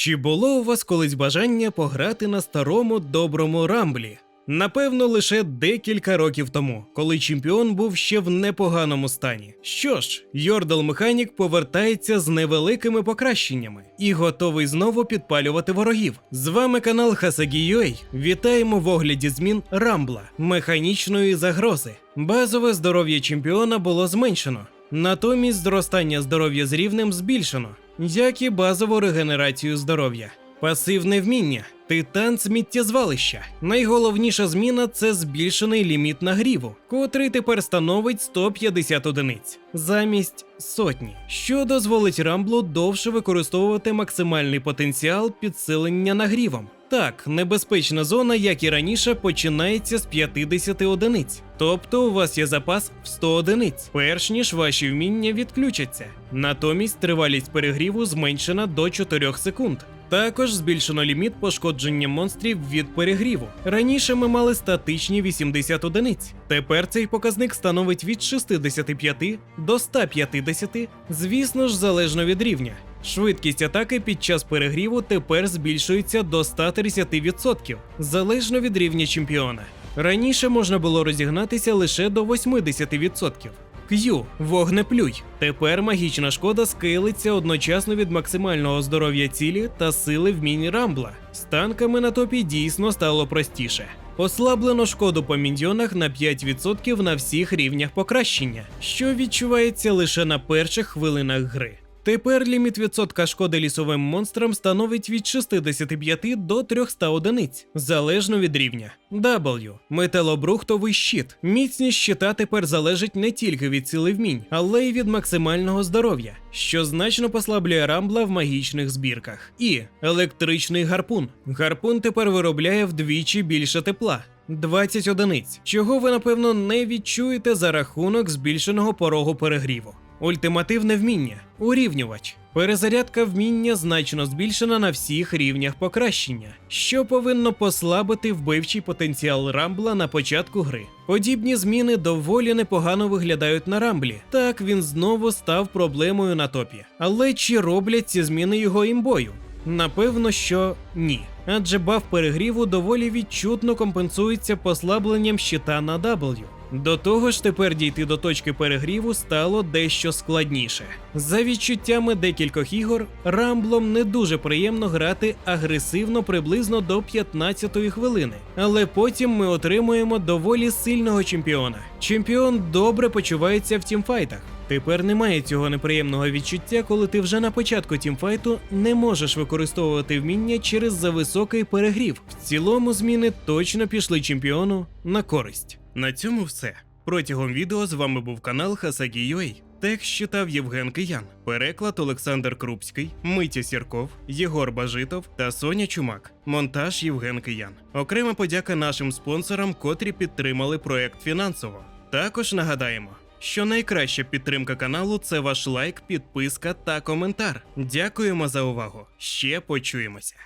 Чи було у вас колись бажання пограти на старому доброму рамблі? Напевно, лише декілька років тому, коли чемпіон був ще в непоганому стані. Що ж, Йордал Механік повертається з невеликими покращеннями і готовий знову підпалювати ворогів. З вами канал Hasagi.ua. Вітаємо в огляді змін Рамбла, механічної загрози. Базове здоров'я чемпіона було зменшено. Натомість зростання здоров'я з рівнем збільшено, як і базову регенерацію здоров'я. Пасивне вміння. Титан сміттєзвалища. Найголовніша зміна це збільшений ліміт нагріву, котрий тепер становить 150 одиниць замість сотні, що дозволить рамблу довше використовувати максимальний потенціал підсилення нагрівом. Так, небезпечна зона, як і раніше, починається з 50 одиниць. Тобто у вас є запас в 100 одиниць, перш ніж ваші вміння відключаться. Натомість тривалість перегріву зменшена до 4 секунд. Також збільшено ліміт пошкодження монстрів від перегріву. Раніше ми мали статичні 80 одиниць. Тепер цей показник становить від 65 до 150, звісно ж, залежно від рівня. Швидкість атаки під час перегріву тепер збільшується до 130%, залежно від рівня чемпіона. Раніше можна було розігнатися лише до 80%. Q – вогнеплюй. Тепер магічна шкода скейлиться одночасно від максимального здоров'я цілі та сили вмінь рамбла. З танками на топі дійсно стало простіше. Ослаблено шкоду по міньйонах на 5% на всіх рівнях покращення, що відчувається лише на перших хвилинах гри. Тепер ліміт відсотка шкоди лісовим монстрам становить від 65 до 300 одиниць, залежно від рівня. W – металобрухтовий щит. Міцність щита тепер залежить не тільки від сили вмінь, але й від максимального здоров'я, що значно послаблює рамбла в магічних збірках. І електричний гарпун. Гарпун тепер виробляє вдвічі більше тепла. 20 одиниць, чого ви напевно не відчуєте за рахунок збільшеного порогу перегріву. Ультимативне вміння урівнювач. Перезарядка вміння значно збільшена на всіх рівнях покращення, що повинно послабити вбивчий потенціал рамбла на початку гри. Подібні зміни доволі непогано виглядають на рамблі. Так він знову став проблемою на топі. Але чи роблять ці зміни його імбою? Напевно, що ні. Адже баф перегріву доволі відчутно компенсується послабленням щита на W. До того ж, тепер дійти до точки перегріву стало дещо складніше. За відчуттями декількох ігор, рамблом не дуже приємно грати агресивно приблизно до 15-ї хвилини, але потім ми отримуємо доволі сильного чемпіона. Чемпіон добре почувається в тімфайтах. Тепер немає цього неприємного відчуття, коли ти вже на початку тімфайту не можеш використовувати вміння через зависокий перегрів. В цілому зміни точно пішли чемпіону на користь. На цьому все. Протягом відео з вами був канал Hasagi.ua. Текст читав Євген Киян, переклад Олександр Крупський, Митя Сірков, Єгор Бажитов та Соня Чумак. Монтаж Євген Киян. Окрема подяка нашим спонсорам, котрі підтримали проект фінансово. Також нагадаємо, що найкраща підтримка каналу це ваш лайк, підписка та коментар. Дякуємо за увагу. Ще почуємося.